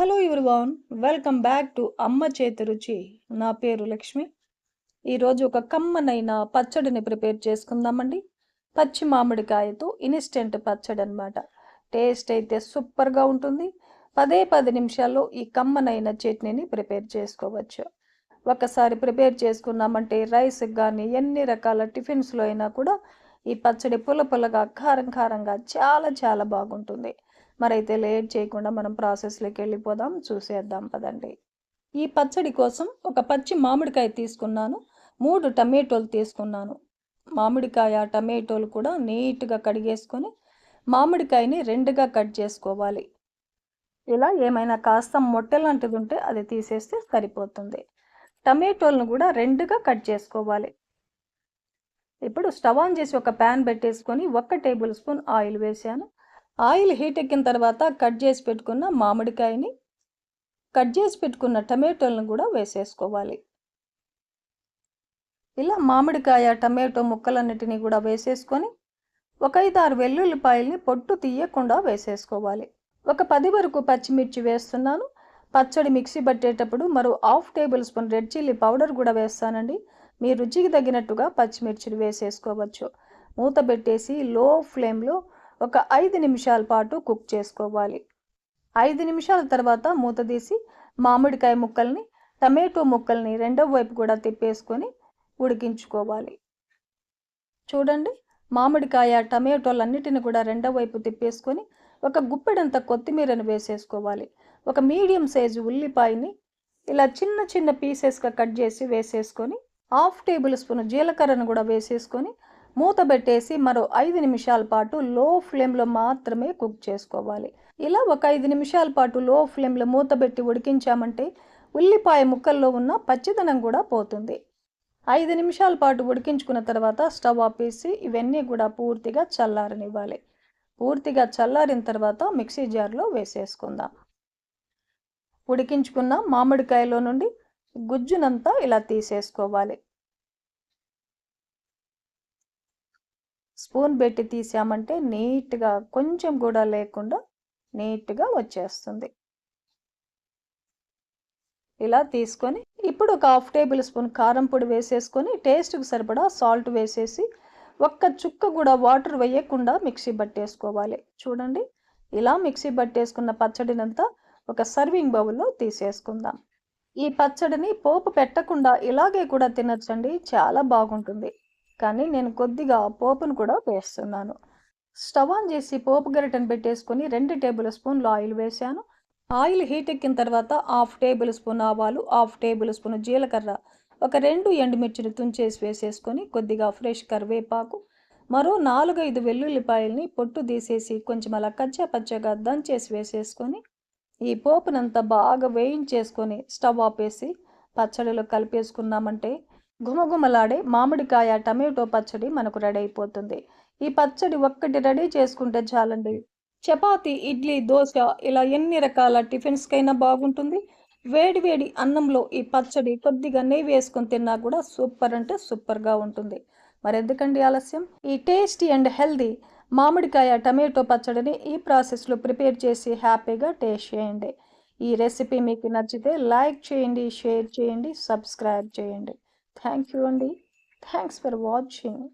Hello everyone welcome back to అమ్మ చేతి రుచి. నా పేరు లక్ష్మి. ఈరోజు ఒక కమ్మనైన పచ్చడిని ప్రిపేర్ చేసుకుందామండి. పచ్చి మామిడికాయతో ఇన్స్టెంట్ పచ్చడి అనమాట టేస్ట్ అయితే సూపర్గా ఉంటుంది. పదే పది నిమిషాల్లో ఈ కమ్మనైన చట్నీని ప్రిపేర్ చేసుకోవచ్చు. ఒకసారి ప్రిపేర్ చేసుకున్నామంటే రైస్కి కానీ ఎన్ని రకాల టిఫిన్స్లో అయినా కూడా ఈ పచ్చడి పుల్ల పుల్లగా కారం కారంగా చాలా చాలా బాగుంటుంది. మరైతే లేట్ చేయకుండా మనం ప్రాసెస్లోకి వెళ్ళిపోదాం చూసేద్దాం పదండి. ఈ పచ్చడి కోసం ఒక పచ్చి మామిడికాయ తీసుకున్నాను మూడు టమాటోలు తీసుకున్నాను. మామిడికాయ టమాటోలు కూడా నీట్గా కడిగేసుకొని మామిడికాయని రెండుగా కట్ చేసుకోవాలి. ఇలా ఏమైనా కాస్త మొట్టె లాంటిది ఉంటే అది తీసేస్తే సరిపోతుంది. టమాటోలను కూడా రెండుగా కట్ చేసుకోవాలి. ఇప్పుడు స్టవ్ ఆన్ చేసి ఒక ప్యాన్ పెట్టేసుకొని ఒక టేబుల్ స్పూన్ ఆయిల్ వేసాను. ఆయిల్ హీట్ ఎక్కిన తర్వాత కట్ చేసి పెట్టుకున్న మామిడికాయని కట్ చేసి పెట్టుకున్న టమాటోలను కూడా వేసేసుకోవాలి. ఇలా మామిడికాయ టమాటో ముక్కలన్నిటినీ కూడా వేసేసుకొని ఒక ఐదారు వెల్లుల్లిపాయల్ని పొట్టు తీయకుండా వేసేసుకోవాలి. ఒక పది వరకు పచ్చిమిర్చి వేస్తున్నాను. పచ్చడి మిక్సీ పట్టేటప్పుడు మరో half tablespoon red chilli powder కూడా వేస్తానండి. మీ రుచికి తగినట్టుగా పచ్చిమిర్చిని వేసేసుకోవచ్చు. మూత పెట్టేసి లో ఫ్లేమ్లో ఒక ఐదు నిమిషాల పాటు కుక్ చేసుకోవాలి. ఐదు నిమిషాల తర్వాత మూత తీసి మామిడికాయ ముక్కల్ని టమాటో ముక్కల్ని రెండవ వైపు కూడా తిప్పేసుకొని ఉడికించుకోవాలి. చూడండి మామిడికాయ టమాటోలన్నిటిని కూడా రెండవ వైపు తిప్పేసుకొని ఒక గుప్పెడంత కొత్తిమీరను వేసేసుకోవాలి. ఒక మీడియం సైజు ఉల్లిపాయని ఇలా చిన్న చిన్న పీసెస్గా కట్ చేసి వేసేసుకొని హాఫ్ టేబుల్ స్పూన్ జీలకర్రను కూడా వేసేసుకొని మూత పెట్టేసి మరో ఐదు నిమిషాల పాటు లో ఫ్లేమ్లో మాత్రమే కుక్ చేసుకోవాలి. ఇలా ఒక ఐదు నిమిషాల పాటు లో ఫ్లేమ్లో మూత పెట్టి ఉడికించామంటే ఉల్లిపాయ ముక్కల్లో ఉన్న పచ్చిదనం కూడా పోతుంది. ఐదు నిమిషాల పాటు ఉడికించుకున్న తర్వాత స్టవ్ ఆపేసి ఇవన్నీ కూడా పూర్తిగా చల్లారనివ్వాలి. పూర్తిగా చల్లారిన తర్వాత మిక్సీ జార్లో వేసేసుకుందాం. ఉడికించుకున్న మామిడికాయలో నుండి గుజ్జునంతా ఇలా తీసేసుకోవాలి. స్పూన్ పెట్టి తీసామంటే నీట్గా కొంచెం కూడా లేకుండా నీట్గా వచ్చేస్తుంది. ఇలా తీసుకొని ఇప్పుడు ఒక హాఫ్ టేబుల్ స్పూన్ కారం పొడి వేసేసుకొని టేస్ట్కి సరిపడా సాల్ట్ వేసేసి ఒక్క చుక్క కూడా వాటర్ వేయకుండా మిక్సీ పట్టేసుకోవాలి చూడండి ఇలా మిక్సీ పట్టేసుకున్న పచ్చడినంతా ఒక సర్వింగ్ బౌల్లో తీసేసుకుందాం. ఈ పచ్చడిని పోపు పెట్టకుండా ఇలాగే కూడా తినచ్చండి చాలా బాగుంటుంది. కానీ నేను కొద్దిగా పోపును కూడా వేస్తున్నాను. స్టవ్ ఆన్ చేసి పోపు గరిటను పెట్టేసుకొని రెండు టేబుల్ స్పూన్లు ఆయిల్ వేసాను ఆయిల్ హీట్ ఎక్కిన తర్వాత హాఫ్ టేబుల్ స్పూన్ ఆవాలు హాఫ్ టేబుల్ స్పూన్ జీలకర్ర ఒక రెండు ఎండుమిర్చిని తుంచేసి వేసేసుకొని కొద్దిగా ఫ్రెష్ కరివేపాకు మరో నాలుగైదు వెల్లుల్లిపాయల్ని పొట్టు తీసేసి కొంచెం అలా కచ్చా పచ్చగా దంచేసి వేసేసుకొని ఈ పోపునంతా బాగా వేయించేసుకొని స్టవ్ ఆపేసి పచ్చడిలో కలిపేసుకున్నామంటే గుమగుమలాడే మామిడికాయ టమాటో పచ్చడి మనకు రెడీ అయిపోతుంది. ఈ పచ్చడి ఒక్కటి రెడీ చేసుకుంటే చాలండి. చపాతి ఇడ్లీ దోశ ఇలా ఎన్ని రకాల టిఫిన్స్కైనా బాగుంటుంది. వేడి వేడి అన్నంలో ఈ పచ్చడి కొద్దిగా నెయ్యి వేసుకొని తిన్నా కూడా సూపర్ అంటే సూపర్గా ఉంటుంది. మరి ఎందుకండి ఆలస్యం? ఈ టేస్టీ అండ్ హెల్దీ మామిడికాయ టమాటో పచ్చడిని ఈ ప్రాసెస్లో ప్రిపేర్ చేసి హ్యాపీగా టేస్ట్ చేయండి. ఈ రెసిపీ మీకు నచ్చితే లైక్ చేయండి షేర్ చేయండి సబ్స్క్రైబ్ చేయండి. Thank you, Andy. Thanks for watching.